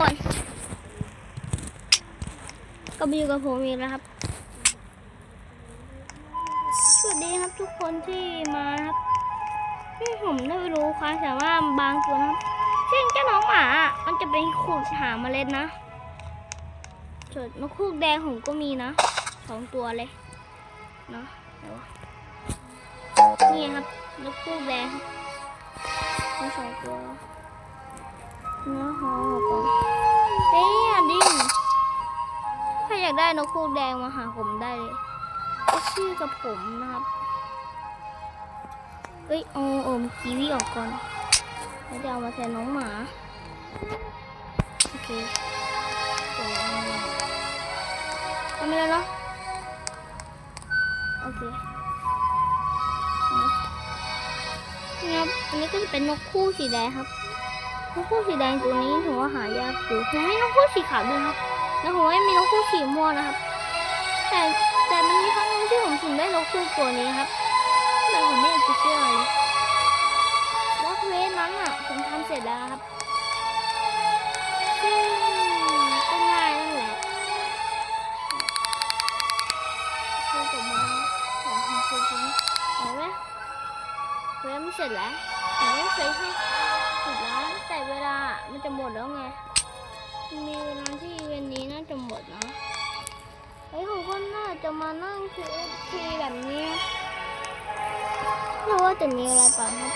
ก่อน ก็มาอยู่กับผมอีกแล้วครับ สวัสดีครับทุกคนที่มาครับที่ผมได้รู้ความสามารถบางตัวนะครับ เช่นเจ้าน้องหมาอะมันจะไปขุดหาเมล็ดนะส่วนนกคูกแดงผมก็มีนะสองตัวเลยเนาะไหนวะนี่ครับนกคูกแดงมีสองตัว เนื้อหอมก่อนเฮ้ยอย่าดิ้นถ้าอยากได้นกคูกแดงมาหาผมได้เลยก็ชื่อกับผมนะครับเอ้ยเอาเอิมกีวีออกก่อนแล้วจะเอามาแทนน้องหมา โอเคเดี๋ยวทำไปแล้วเนาะโอเคนี่ครับอันนี้ก็จะเป็นนกคู่สีแดงครับ นกคู่สีแดงตัวนี้ถือว่าหายากอยู่ผมให้นกคู่สีขาวด้วยครับแล้วผมไม่มีนกคู่สีม่วงนะครับ แต่แต่มันมีครั้งหนึงที่ผมถึงได้นกคู่ตัวนี้ครับแต่ผมไม่อยากจะเชื่อเลยว่าเควสนั้นอะผมทำเสร็จแล้วครับซึ่งก็ง่ายนั่นแหละคือจบมาผมทำคือผมเห็นไหมเควสไม่เสร็จแล้วผมต้องใช้ให้ สิบล้านแต่เวลามันจะหมดแล้วไง มีเวลาที่อีเวนต์นี้น่าจะหมดนะเฮ้ผมก็น่าจะมานั่งคือทีแบบนี้ไม่รู้ว่าจะมีอะไรเปล่าครับ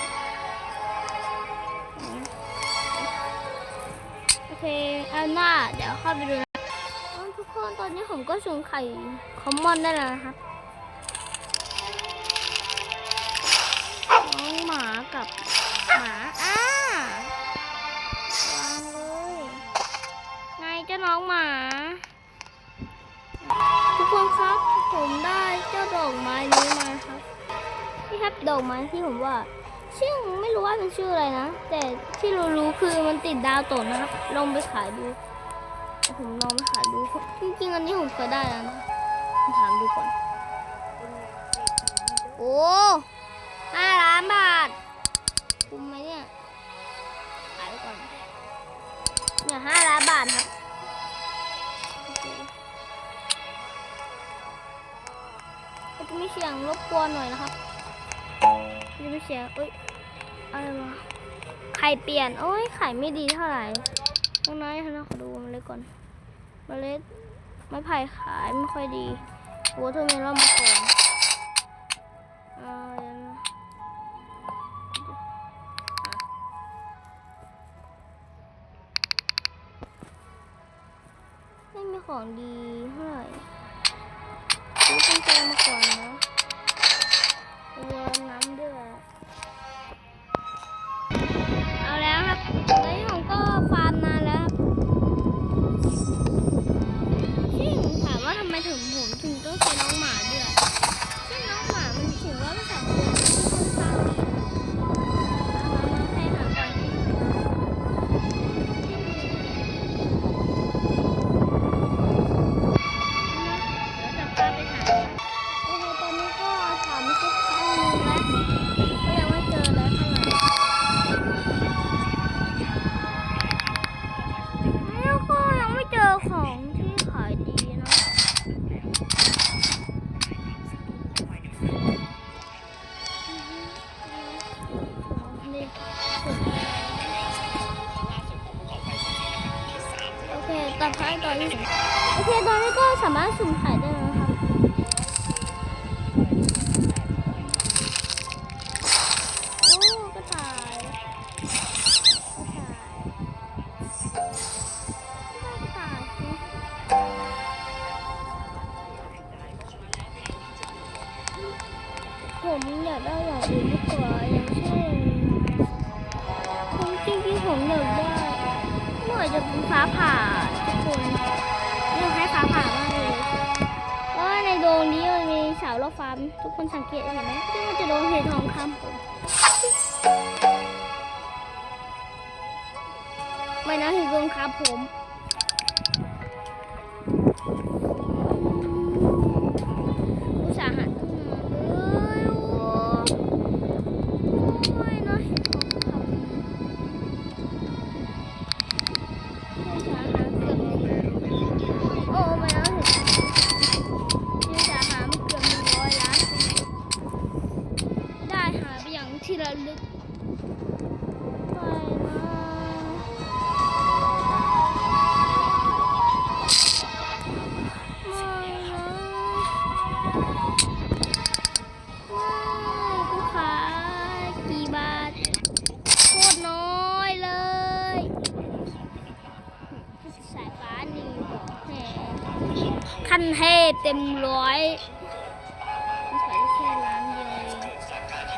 โอเคเอาหน้าเดี๋ยวเข้าไปดูนะทุกคนตอนนี้ผมก็ส่งไข่คอมมอนได้แล้วนะครับ นะครับ นี่ครับดอกไม้ที่ผมว่า ชื่อไม่รู้ว่าเป็นชื่ออะไรนะ แต่ที่รู้คือมันติดดาวตกนะครับ ลองไปขายดู ผมลองไปขายดู จริงๆอันนี้ผมเคยได้แล้วนะถามดูก่อน โอ้ห้าล้านบาท คุ้มไหมเนี่ย ขายไปก่อน เนี่ยห้าล้านบาทครับ เสียงรบกวนหน่อยนะครับจะมีเสียงเอ้ยอะไรวะไข่เปลี่ยนโอ้ยไข่ไม่ดีเท่าไหร่ตรงนั้นนะขอดูเมล็ดก่อนเมล็ดไม้ไผ่ขายไม่ค่อยดีวอเทอร์เมลอนมาก่อนอ่าเดี๋ยวนะไม่มีของดีเท่าไหร่ซื้อกุญแจมาก่อนนะ โอเคตอนนี้ก็สามารถสุ่มขายได้แล้วครับโอ้กระต่ายกระต่ายกระต่ายสิผมอยากได้อย่างอื่นมากกว่าอย่างเช่นผมจริงๆผมอยากได้เมื่อไหร่จะเป็นฟ้าผ่า ทุกคนอยากให้ฟ้าผ่ามากเลยเพราะว่าในดวงนี้มันมีเสาลอบฟ้าทุกคนสังเกตเห็นไหมที่มันจะโดนเททองคำผมไม่นะถึงกงครับผม ขั้เต็มร้อยขายแค่ร้านเดียว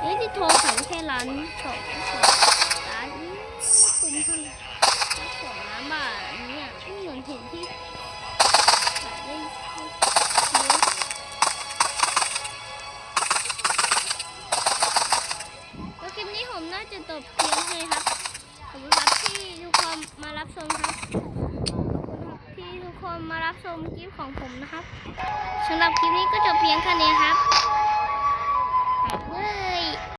นี่ที่โทรขายได้แค่ร้านสองสองร้านนี้คุ้มเท่าไหร่สองล้านบาทเนี่ยไม่เหมือนเห็นที่ขายได้เยอะแล้วคลิปนี้ผมน่าจะจบเพียงเท่านี้ครับขอบคุณครับที่ทุกคนมารับชมครับ ขอบคุณครับที่ทุก คนมารับชมคลิปของผมนะครับสำหรับคลิปนี้ก็จบเพียงแค่นี้ครับ